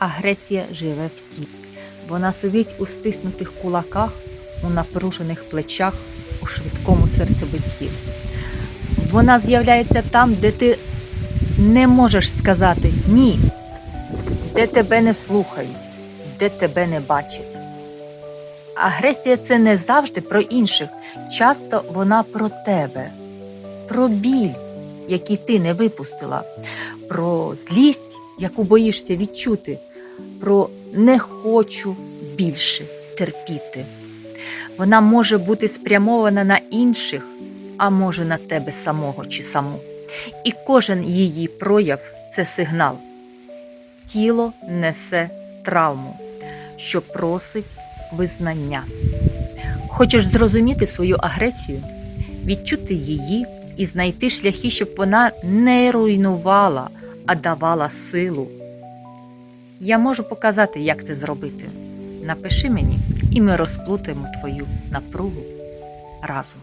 Агресія живе в тілі. Вона сидить у стиснутих кулаках, у напружених плечах, у швидкому серцебитті. Вона з'являється там, де ти не можеш сказати ні, де тебе не слухають, де тебе не бачать. Агресія це не завжди про інших, часто вона про тебе, про біль, який ти не випустила, про злість, яку боїшся відчути, про не хочу більше терпіти. Вона може бути спрямована на інших, а може на тебе самого чи саму. І кожен її прояв це сигнал. Тіло несе травму, що просить визнання. Хочеш зрозуміти свою агресію, відчути її і знайти шляхи, щоб вона не руйнувала, а давала силу. Я можу показати, як це зробити. Напиши мені, і ми розплутаємо твою напругу разом.